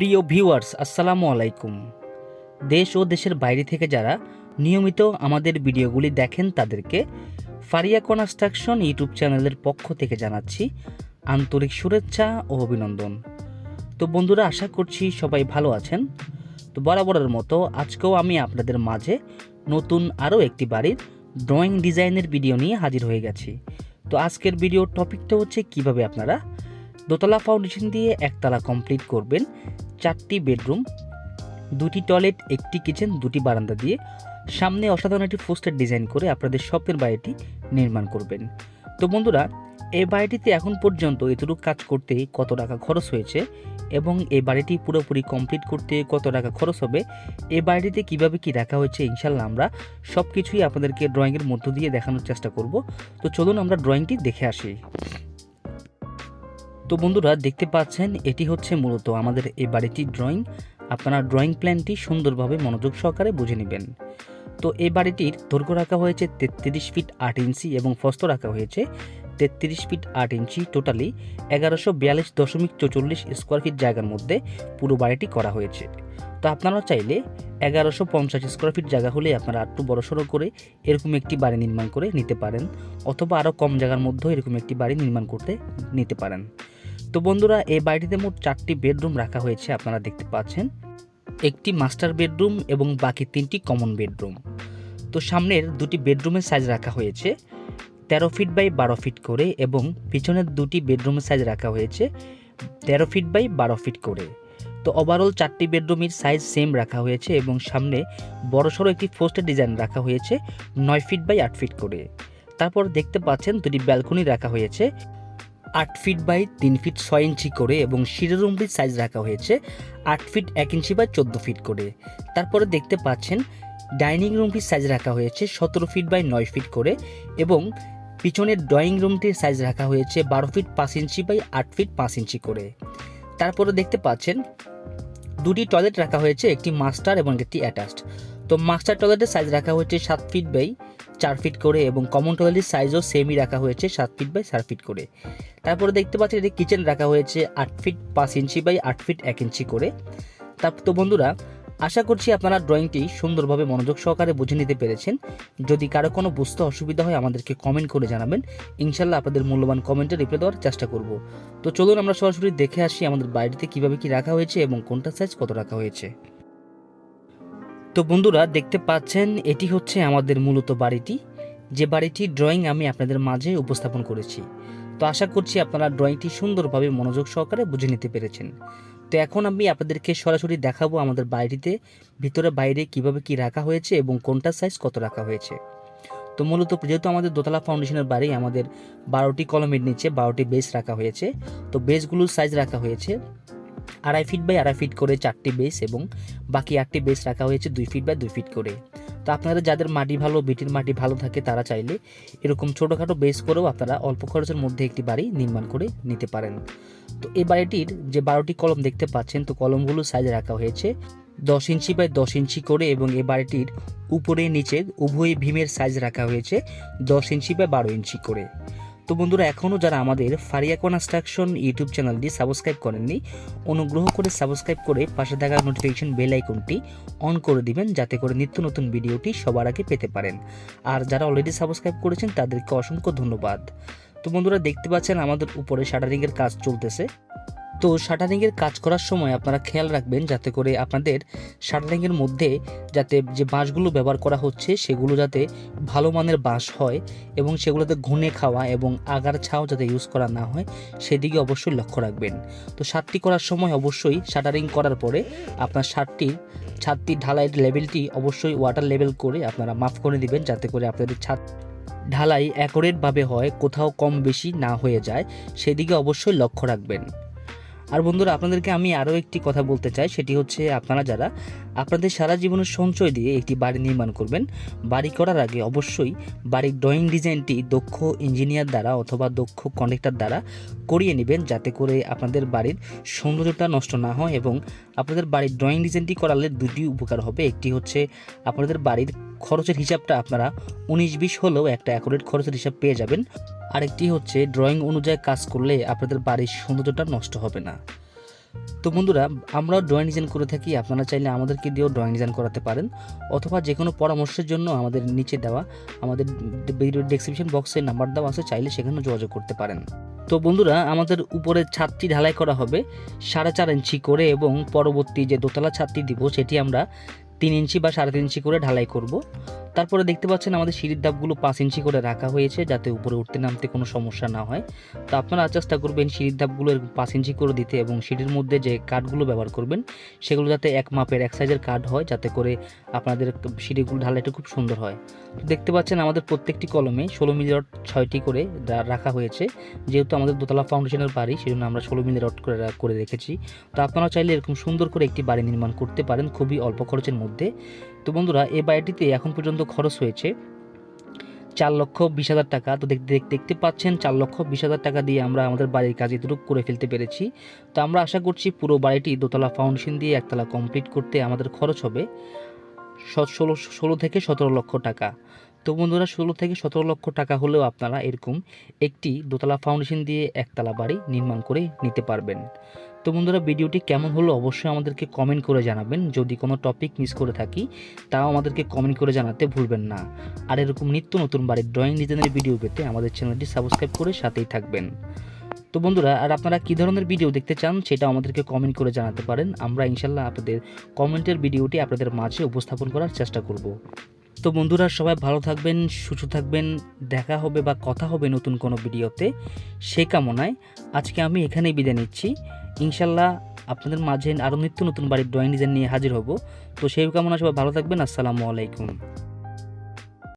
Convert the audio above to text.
প্রিয় ভিউয়ার্স, আসসালামু আলাইকুম। দেশ ও দেশের বাইরে থেকে যারা নিয়মিত আমাদের ভিডিওগুলি দেখেন তাদেরকে ফারিয়া কনস্ট্রাকশন ইউটিউব চ্যানেলের পক্ষ থেকে জানাচ্ছি আন্তরিক শুভেচ্ছা ও অভিনন্দন। তো বন্ধুরা, আশা করছি সবাই ভালো আছেন। তো বরাবরের মতো আজকেও আমি আপনাদের মাঝে নতুন আরও একটি বাড়ির ড্রয়িং ডিজাইনের ভিডিও নিয়ে হাজির হয়ে গেছি। তো আজকের ভিডিওর টপিকটা হচ্ছে কীভাবে আপনারা দোতলা ফাউন্ডেশন দিয়ে একতলা কমপ্লিট করবেন চারটি বেডরুম, দুটি টয়লেট, একটি কিচেন, দুটি বারান্দা দিয়ে সামনে অসাধারণ একটি পোস্টার ডিজাইন করে আপনাদের স্বপ্নের বাড়িটি নির্মাণ করবেন। তো বন্ধুরা, এই বাড়িটিতে এখন পর্যন্ত এতটুকু কাজ করতে কত টাকা খরচ হয়েছে এবং এই বাড়িটি পুরোপুরি কমপ্লিট করতে কত টাকা খরচ হবে, এই বাড়িটিতে কীভাবে কি রাখা হয়েছে ইনশাল্লাহ আমরা সব কিছুই আপনাদেরকে ড্রয়িংয়ের মধ্য দিয়ে দেখানোর চেষ্টা করব। তো চলুন আমরা ড্রয়িংটি দেখে আসি। তো বন্ধুরা দেখতে পাচ্ছেন, এটি হচ্ছে মূলত আমাদের এই বাড়িটির ড্রয়িং আপনারা ড্রয়িং প্ল্যানটি সুন্দরভাবে মনোযোগ সহকারে বুঝে নেবেন। তো এই বাড়িটির দৈর্ঘ্য রাখা হয়েছে তেত্রিশ ফিট আট ইঞ্চি এবং ফস্ত রাখা হয়েছে তেত্রিশ ফিট আট ইঞ্চি টোটালি এগারোশো বিয়াল্লিশ দশমিক চৌচল্লিশ স্কোয়ার ফিট জায়গার মধ্যে পুরো বাড়িটি করা হয়েছে। তো আপনারা চাইলে এগারোশো পঞ্চাশ স্কোয়ার ফিট জায়গা হলে আপনারা একটু বড়সড় করে এরকম একটি বাড়ি নির্মাণ করে নিতে পারেন, অথবা আরও কম জায়গার মধ্যেও এরকম একটি বাড়ি নির্মাণ করতে নিতে পারেন। তো বন্ধুরা, এই বাড়িটিতে মোট চারটি বেডরুম রাখা হয়েছে, আপনারা দেখতে পাচ্ছেন। একটি মাস্টার বেডরুম এবং বাকি তিনটি কমন বেডরুম। তো সামনের দুটি বেডরুমের সাইজ রাখা হয়েছে, তেরো ফিট বাই বারো ফিট করে এবং পিছনের দুটি বেডরুমের সাইজ রাখা হয়েছে, তেরো ফিট বাই বারো ফিট করে। তো ওভারঅল চারটি বেডরুমের সাইজ সেম রাখা হয়েছে এবং সামনে বড়সড় একটি পোস্টার ডিজাইন রাখা হয়েছে, নয় ফিট বাই আট ফিট করে। তারপর দেখতে পাচ্ছেন দুটি ব্যালকনি রাখা হয়েছে আট ফিট বাই তিন ফিট ছয় ইঞ্চি করে এবং সিঁড়ি রুমটির সাইজ রাখা হয়েছে আট ফিট এক ইঞ্চি বাই চোদ্দ ফিট করে। তারপরে দেখতে পাচ্ছেন ডাইনিং রুমটির সাইজ রাখা হয়েছে সতেরো ফিট বাই নয় ফিট করে এবং পিছনের ড্রয়িং রুমটির সাইজ রাখা হয়েছে বারো ফিট পাঁচ ইঞ্চি বাই আট ফিট পাঁচ ইঞ্চি করে। তারপরে দেখতে পাচ্ছেন দুটি টয়লেট রাখা হয়েছে, একটি মাস্টার এবং একটি অ্যাটাচড তো মাস্টার টয়লেটের সাইজ রাখা হয়েছে সাত ফিট বাই চার ফিট করে এবং কমন টয়লেটের সাইজও সেমই রাখা হয়েছে, সাত ফিট বাই চার ফিট করে। তারপরে দেখতে পাচ্ছি এটি কিচেন রাখা হয়েছে আট ফিট পাঁচ ইঞ্চি বাই আট ফিট এক ইঞ্চি করে। তারপর তো বন্ধুরা, আশা করছি আপনারা ড্রয়িংটি সুন্দরভাবে মনোযোগ সহকারে বুঝে নিতে পেরেছেন। যদি কারও কোনো বুঝতে অসুবিধা হয়, আমাদেরকে কমেন্ট করে জানাবেন। ইনশাল্লাহ আপনাদের মূল্যবান কমেন্টে রিপ্লাই দেওয়ার চেষ্টা করব। তো চলুন আমরা সরাসরি দেখে আসি আমাদের বাড়িতে কীভাবে কি রাখা হয়েছে এবং কোনটা সাইজ কত রাখা হয়েছে। তো বন্ধুরা দেখতে পাচ্ছেন, এটি হচ্ছে আমাদের মূলত বাড়িটি। যে বাড়িটির ড্রয়িং আমি আপনাদের মাঝে উপস্থাপন করেছি। তো আশা করছি আপনারা ড্রয়িংটি সুন্দরভাবে মনোযোগ সহকারে বুঝে নিতে পেরেছেন। তো এখন আমি আপনাদেরকে সরাসরি দেখাবো আমাদের বাড়িটিতে ভিতরে বাইরে কীভাবে কি রাখা হয়েছে এবং কোনটা সাইজ কত রাখা হয়েছে। তো মূলত যেহেতু আমাদের দোতলা ফাউন্ডেশনের বাড়ি, আমাদের বারোটি কলমের নিচে বারোটি বেস রাখা হয়েছে। তো বেসগুলোর সাইজ রাখা হয়েছে আড়াই ফিট বাই আড়াই ফিট করে চারটি বেস এবং বাকি আটটি বেস রাখা হয়েছে দুই ফিট বা দুই ফিট করে। তো আপনারা যাদের মাটি ভালো, বিটির মাটি ভালো থাকে, তারা চাইলে এরকম ছোটোখাটো বেস করেও আপনারা অল্প খরচের মধ্যে একটি বাড়ি নির্মাণ করে নিতে পারেন। তো এই বাড়িটির যে বারোটি কলম দেখতে পাচ্ছেন, তো কলমগুলো সাইজ রাখা হয়েছে দশ ইঞ্চি বাই দশ ইঞ্চি করে এবং এ বাড়িটির উপরে, নিচে উভয় ভীমের সাইজ রাখা হয়েছে দশ ইঞ্চি বাই বারো ইঞ্চি করে। তো বন্ধুরা এখনও যারা আমাদের ফারিয়া কনস্ট্রাকশন ইউটিউব চ্যানেলটি সাবস্ক্রাইব করেননি, অনুগ্রহ করে সাবস্ক্রাইব করে পাশে থাকা নোটিফিকেশন বেল আইকনটি অন করে দিবেন, যাতে করে নিত্য নতুন ভিডিওটি সবার আগে পেতে পারেন। আর যারা অলরেডি সাবস্ক্রাইব করেছেন, তাদেরকে অসংখ্য ধন্যবাদ। তো বন্ধুরা, দেখতে পাচ্ছেন আমাদের উপরে শাটারিংয়ের কাজ চলতেছে। তো শাটারিংয়ের কাজ করার সময় আপনারা খেয়াল রাখবেন যাতে করে আপনাদের শাটারিংয়ের মধ্যে যাতে যে বাঁশগুলো ব্যবহার করা হচ্ছে, সেগুলো যাতে ভালো মানের বাঁশ হয় এবং সেগুলোতে ঘুনে খাওয়া এবং আগার ছাও যাতে ইউজ করা না হয়, সেদিকে অবশ্যই লক্ষ্য রাখবেন। তো ছাদটি করার সময় অবশ্যই শাটারিং করার পরে আপনার ছাদটির ছাদটির ঢালাইয়ের লেভেলটি অবশ্যই ওয়াটার লেভেল করে আপনারা মাফ করে দিবেন যাতে করে আপনাদের ছাদ ঢালাই অ্যাকোরেটভাবে হয়, কোথাও কম বেশি না হয়ে যায়, সেদিকে অবশ্যই লক্ষ্য রাখবেন। আর বন্ধুরা, আপনাদেরকে আমি আরও একটি কথা বলতে চাই, সেটি হচ্ছে আপনারা যারা আপনাদের সারা জীবনের সঞ্চয় দিয়ে একটি বাড়ি নির্মাণ করবেন, বাড়ি করার আগে অবশ্যই বাড়ির ড্রয়িং ডিজাইনটি দক্ষ ইঞ্জিনিয়ার দ্বারা অথবা দক্ষ কন্ট্রাক্টর দ্বারা করিয়ে নেবেন, যাতে করে আপনাদের বাড়ির সৌন্দর্যটা নষ্ট না হয় এবং আপনাদের বাড়ির ড্রয়িং ডিজাইনটি করালে দুটি উপকার হবে। একটি হচ্ছে আপনাদের বাড়ির খরচের হিসাবটা আপনারা উনিশ বিশ হলেও একটা অ্যাকুরেট খরচের হিসাব পেয়ে যাবেন। আরেকটি হচ্ছে ড্রয়িং অনুযায়ী কাজ করলে আপনাদের বাড়ির সৌন্দর্যটা নষ্ট হবে না। তো বন্ধুরা, আমরাও ড্রয়িং ডিজাইন করে থাকি, আপনারা চাইলে আমাদেরকে দিয়েও ড্রয়িং ডিজাইন করাতে পারেন। অথবা যে কোনো পরামর্শের জন্য আমাদের নিচে দেওয়া, আমাদের ভিডিও ডেসক্রিপশন বক্সে নাম্বার দেওয়া আছে, চাইলে সেখানেও যোগাযোগ করতে পারেন। তো বন্ধুরা, আমাদের উপরে ছাদটি ঢালাই করা হবে, সাড়ে চার ইঞ্চি করে এবং পরবর্তী যে দোতলা ছাদটি দিব, সেটি আমরা তিন ইঞ্চি বা সাড়ে তিন ইঞ্চি করে ঢালাই করব। তারপরে দেখতে পাচ্ছেন আমাদের সিঁড়ির ধাপগুলো পাঁচ ইঞ্চি করে রাখা হয়েছে যাতে উপরে উঠতে নামতে কোনো সমস্যা না হয়। তো আপনারা চেষ্টা করবেন সিঁড়ির ধাপগুলো পাঁচ ইঞ্চি করে দিতে এবং সিঁড়ির মধ্যে যে কাঠগুলো ব্যবহার করবেন, সেগুলো যাতে এক মাপের, এক সাইজের কাঠ হয় যাতে করে আপনাদের সিঁড়িগুলো ঢালাইটা খুব সুন্দর হয়। তো দেখতে পাচ্ছেন আমাদের প্রত্যেকটি কলমে ষোলো মিলি রড ছয়টি করে রাখা হয়েছে। যেহেতু আমাদের দোতলা ফাউন্ডেশনের বাড়ি, সেজন্য আমরা ষোলো মিলি রড করে রেখেছি। তো আপনারা চাইলে এরকম সুন্দর করে একটি বাড়ি নির্মাণ করতে পারেন, খুবই অল্প খরচের মধ্যে। তো বন্ধুরা এ বাড়িটিতে এখন পর্যন্ত খরচ হয়েছে চার লক্ষ বিশ হাজার টাকা। তো দেখতে দেখতে পাচ্ছেন, চার লক্ষ বিশ হাজার টাকা দিয়ে আমরা আমাদের বাড়ির কাজ এতটুকু করে ফেলতে পেরেছি। তো আমরা আশা করছি পুরো বাড়িটি দোতলা ফাউন্ডেশন দিয়ে একতলা কমপ্লিট করতে আমাদের খরচ হবে ষোলো ষোলো থেকে সতেরো লক্ষ টাকা। তো বন্ধুরা, ষোলো থেকে সতেরো লক্ষ টাকা হলেও আপনারা এরকম একটি দোতলা ফাউন্ডেশন দিয়ে একতলা বাড়ি নির্মাণ করে নিতে পারবেন। তো বন্ধুরা, ভিডিওটি কেমন হলো অবশ্যই আমাদেরকে কমেন্ট করে জানাবেন। যদি কোনো টপিক মিস করে থাকি, তাও আমাদেরকে কমেন্ট করে জানাতে ভুলবেন না। আর এরকম নিত্য নতুন বাড়ির ড্রয়িং ডিজাইনের ভিডিও পেতে আমাদের চ্যানেলটি সাবস্ক্রাইব করে সাথেই থাকবেন। তো বন্ধুরা, আর আপনারা কী ধরনের ভিডিও দেখতে চান সেটা আমাদেরকে কমেন্ট করে জানাতে পারেন। আমরা ইনশাল্লাহ আপনাদের কমেন্টের ভিডিওটি আপনাদের মাঝে উপস্থাপন করার চেষ্টা করব। তো বন্ধুরা, সবাই ভালো থাকবেন, সুস্থ থাকবেন। দেখা হবে বা কথা হবে নতুন কোনো ভিডিওতে। সেই কামনায় আজকে আমি এখানেই বিদায় নিচ্ছি। ইনশাল্লাহ আপনাদের মাঝে আরও নিত্য নতুন বাড়ির ড্রয়িং ডিজাইন নিয়ে হাজির হব। তো সেই কামনা সবাই ভালো থাকবেন। আসসালামু আলাইকুম।